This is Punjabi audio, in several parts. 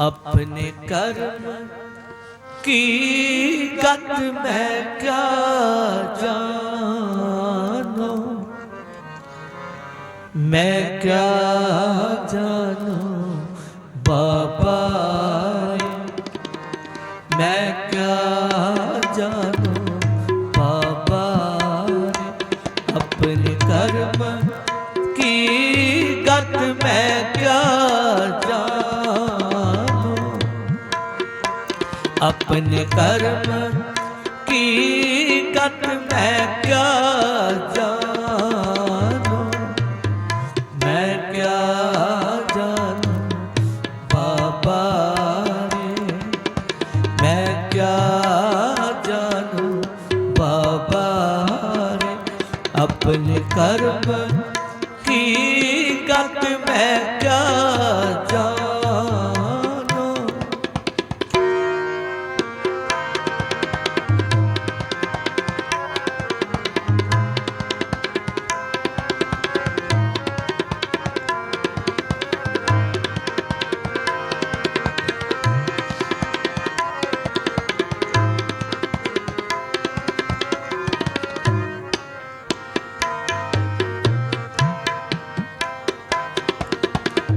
अपने कर्म की गत मैं क्या जानू मैं क्या जानू अपने कर्म की गत मैं क्या जानू मैं क्या जानू बाबा रे मैं क्या जानू बाबा रे अपने कर्म की गत मैं क्या जानू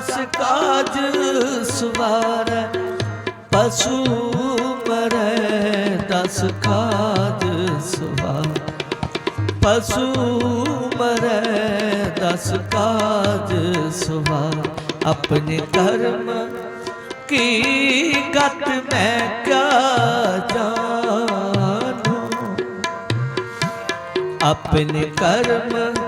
ਦਸ ਕਾਜ ਸਵਾਰੈ, ਪਸ਼ੂ ਮਰੈ, ਦਸ ਕਾਜ ਸਵਾਰ। ਪਸ਼ੂ ਮਰੈ, ਦਸ ਕਾਜ ਸਵਾਰ। ਆਪਣੇ ਕਰਮ ਕੀ ਗਤ ਮੈਂ ਕਿਆ ਜਾਣੂ? ਆਪਣੇ ਕਰਮ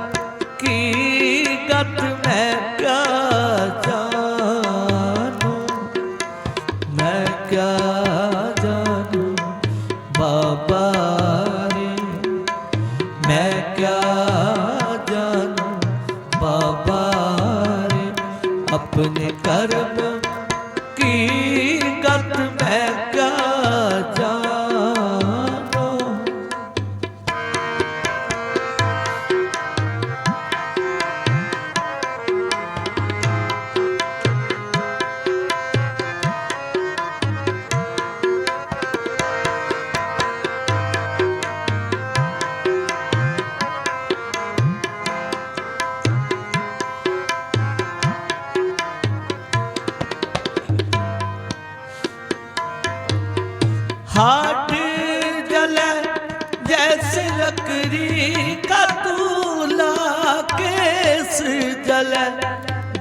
जले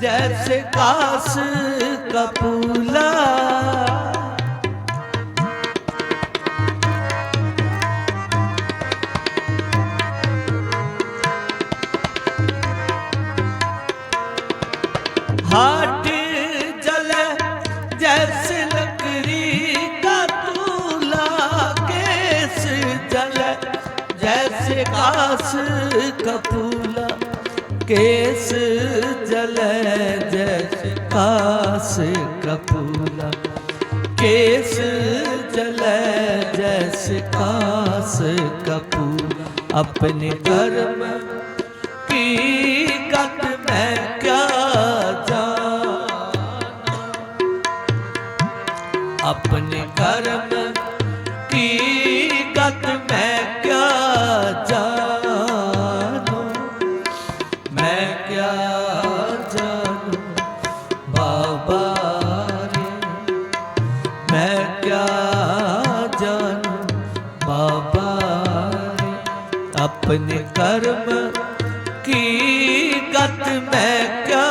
जैसे कास का पूला हाट जले जैसे लकड़ी का दूल्हा केस जले जैसे कास कपूला केस जले जैसे कास कपूला केस जले जैसे कास कपूला अपने कर्म ਕੀ ਗਤ ਮੈਂ ਕਿਆ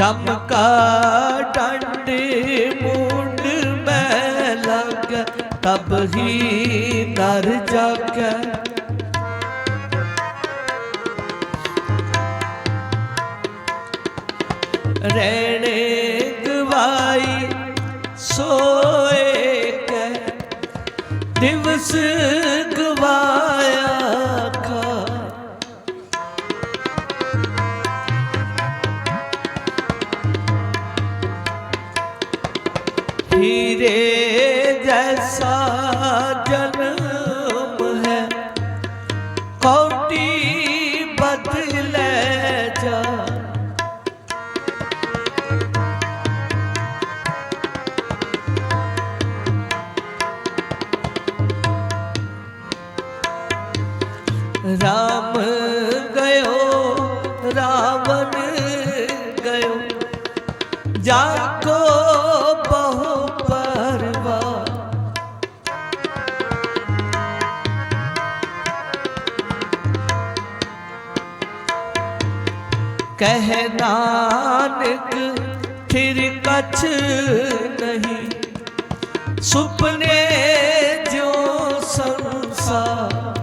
ਜਮ ਕਾ ਡੰਡ ਮੁੰਡ ਮੈਂ ਲੱਗ, ਤਬ ਹੀ ਨਰ ਜਾਗੈ। ਰਹਿਣੇ ਗਵਾਈ ਸੋਏ ਕੈ, ਦਿਵਸ ਗਵਾਇਆ ਕਹਿ ਨਾਨਕ ਫਿਰ ਕਛ ਨਹੀਂ। ਸੁਪਨੇ ਜੋ ਸੰਸਾਰ।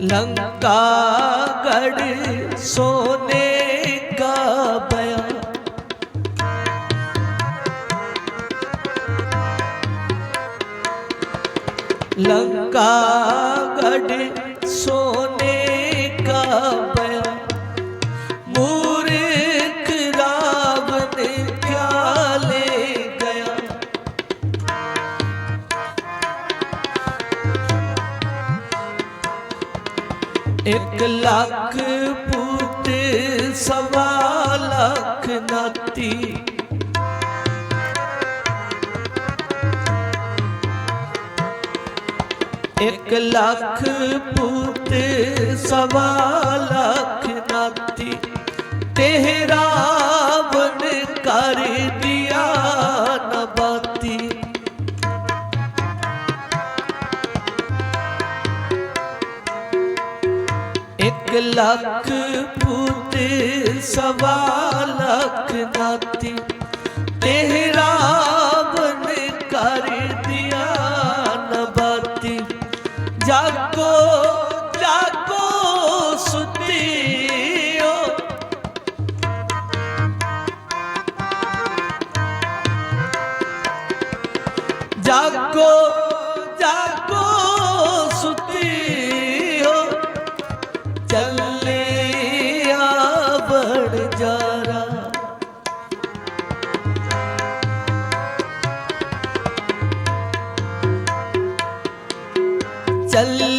ਲੰਕਾ ਗੜ ਸੋਨੇ लंका गढ़ सोने का बया मूर्ख राव ने क्या ले गया एक लाख ਇੱਕ ਲੱਖ ਪੁੱਤ, ਸਵਾ ਲੱਖ ਨਾਤੀ ਤੇ ਰਾਵਣ ਕਰ ਦਿਆ ਨਬਾਤੀ ਇੱਕ ਲੱਖ ਪੁੱਤ, ਸਵਾ ਲੱਖ ਨਾਤੀ ਤੇ ਜਾਗੋ ਜਾਗੋ ਸੁਤਿਓ। ਜਾਗੋ ਜਾਗੋ ਸੁਤਿਓ। ਚੱਲੇ ਆਵਣ ਜਾਰਾ। ਚੱਲ